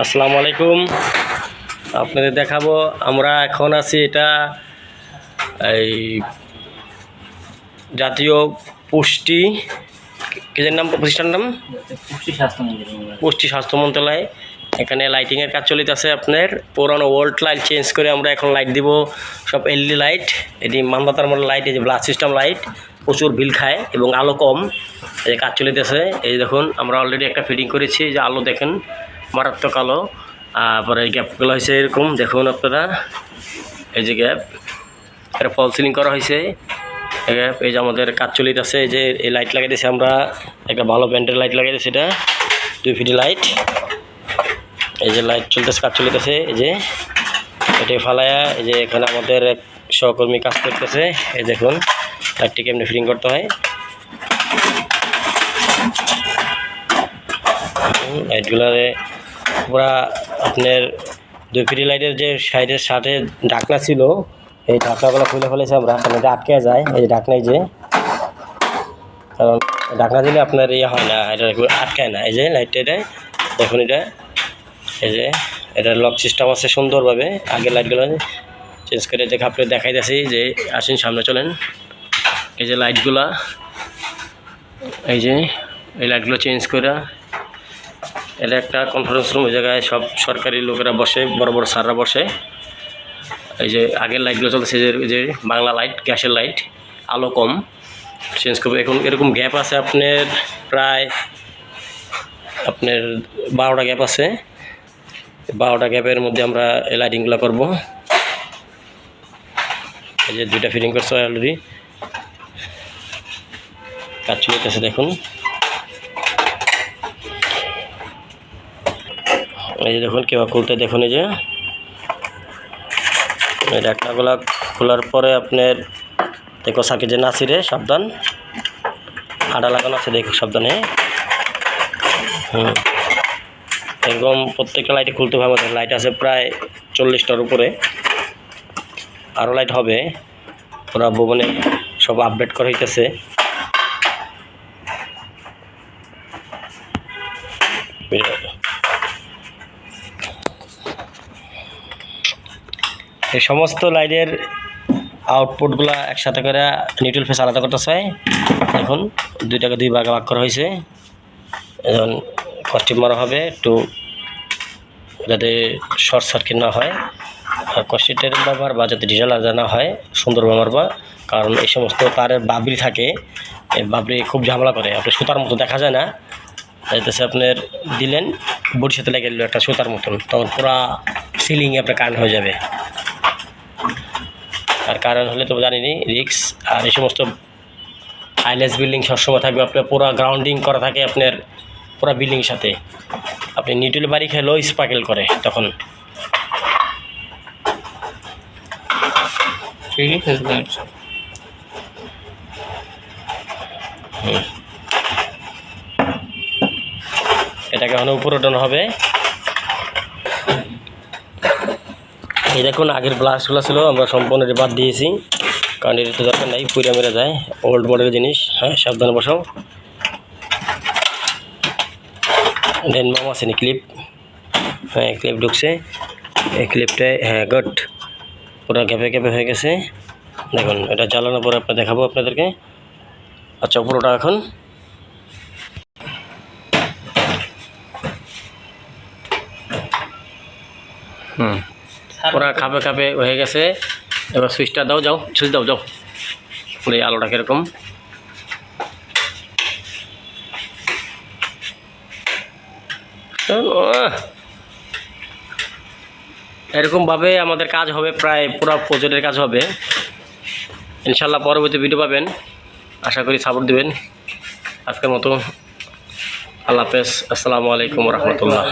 আসসালামু আলাইকুম। আপনাদের দেখাবো আমরা এখন আছি এটা এই জাতীয় পুষ্টি কেজের নাম প্রতিষ্ঠান নাম? পুষ্টি স্বাস্থ্য পুষ্টি স্বাস্থ্য মন্ত্রণালয়। এখানে লাইটিংয়ের কাজ চলিতেছে আপনার। পুরানো ওল্ড লাইট চেঞ্জ করে আমরা এখন লাইট দিব। সব এলইডি লাইট এটি মানবাতার মতো লাইট এই যে ব্লাড সিস্টেম লাইট প্রচুর বিল খায় এবং আলো কম। এই যে কাজ চলিতেছে। এই দেখুন আমরা অলরেডি একটা ফিটিং করেছি। যে আলো দেখেন মারাত্মক আলো। তারপরে এই গ্যাপগুলো হয়েছে এরকম, দেখুন আপনারা। এই যে গ্যাপ এটা ফল সিলিং করা হয়েছে। এই গ্যাপ এই যে আমাদের কাজ চলিতেছে এই যে এই লাইট লাগাই দিয়েছি আমরা। একটা ভালো ব্যান্ডের লাইট লাগাই দিয়েছি এটা, দুই ফিটি লাইট এই যে লাইট চলতেছে কাজ চলিতেছে, এই যে। এটাই ফালায়া, এই যে এখানে আমাদের এক সহকর্মী কাজ করতেছে। এই দেখুন লাইটটি কেমনি ফিটিং করতে হয়। লাইটগুলারে পুরা আপনার দুই ফিটি লাইটের যে সাইডের সাথে ঢাকনা ছিল, এই ঢাকনাগুলো খুলে ফেলেছে আমরা। কারণ এটা আটকে যায়, এই যে ঢাকনায় যে। কারণ ঢাকনা দিলে আপনার ইয়ে হয় না, এটা আটকায় না। এই যে লাইটটা এটা, দেখুন এটা। এই যে, এটা লক সিস্টেম আছে সুন্দরভাবে। আগের লাইটগুলো চেঞ্জ করে দেখে আপনি দেখাই যাচ্ছি যে, আসেন সামনে চলেন। এই যে লাইটগুলা এই যে, এই লাইটগুলো চেঞ্জ করে এটা একটা কনফারেন্স রুম ওই জায়গায় সব সরকারি লোকেরা বসে, বড় বড় স্যাররা বসে। এই যে আগের লাইটগুলো চলছে যে যে বাংলা লাইট গ্যাসের লাইট আলো কম। চেঞ্জ করবে। এখন এরকম গ্যাপ আছে আপনার প্রায়, আপনার বারোটা গ্যাপ আছে। বারোটা গ্যাপের মধ্যে আমরা এই লাইটিংগুলো করব। এই যে দুইটা ফিটিং করছে অলরেডি কাজ চলতেছে দেখুন। এই যে দেখুন কেউ খুলতে দেখুন, এই যে। এই ঢাকনাগুলা খোলার পরে আপনার দেখো সাকে যে নাচি রে, সাবধান। আড়া লাগানো আছে, দেখো, সাবধানে। হুম। এরকম প্রত্যেকটা লাইটে খুলতে হবে আমাদের। লাইট আছে প্রায় চল্লিশটার উপরে। আরও লাইট হবে। ওরা ভবনে সব আপডেট করা হইতেছে। এই সমস্ত লাইটের আউটপুটগুলো একসাথে করে নিউট্রাল ফেস আলাদা করতে চাই। এখন দুইটাকে দুই ভাগে ভাগ করা হয়েছে। এখন কস্টিপ মারা হবে, একটু যাতে শর্ট সার্কিট না হয়। আর কস্টিটের ব্যবহার বা যাতে ডিজেল আলাদা না হয়, সুন্দর ব্যবহার বা। কারণ এই সমস্ত তারের বাবরি থাকে, এই বাবরি খুব ঝামেলা করে। আপনি সুতার মতো দেখা যায় না। যাইতেছে আপনার দিলেন, বডির সাথে লেগে একটা সুতার মতন। তখন পুরা সিলিংয়ে আপনার কারেন্ট হয়ে যাবে। আর কারেন্ট হলে তো জানিনি রিক্স আর এই সমস্ত হাইলেস বিল্ডিং সবসময় থাকবে আপনার পুরো গ্রাউন্ডিং করা থাকে আপনার পুরো বিল্ডিংয়ের সাথে। আপনি নিউট্রেল বাড়ি খেলেও স্পার্কেল করে তখন। এটাকে এখন উপরে ওঠানো হবে। এই দেখুন, আগের গ্লাসগুলো ছিল, আমরা সম্পূর্ণ বাদ দিয়েছি। কারণ এটা তো দরকার নাই পুরা মেরে যায়। ওল্ড মডেলের জিনিস হ্যাঁ সাবধানে বসাও। দেন মাম আছে নি ক্লিপ হ্যাঁ ক্লিপ ঢুকছে। এই ক্লিপটায় হ্যাঁ গট পুরো গ্যাপে গ্যাপে হয়ে গেছে। দেখুন, এটা জ্বালানোর পরে আপনার দেখাবো আপনাদেরকে। আচ্ছা পুরোটা এখন হুম। পুরা খাপে খাপে হয়ে গেছে। এবার সুইচটা দাও যাও সুইচ দাও যাও। এই আলোটা কীরকম? এরকমভাবে আমাদের কাজ হবে প্রায় পুরো প্রজেক্টের কাজ হবে। ইনশাল্লাহ পরবর্তী ভিডিও পাবেন। আশা করি সাপোর্ট দেবেন। আজকের মতো। আল্লাহ হাফেজ। আসসালামু আলাইকুম রহমতুল্লাহ।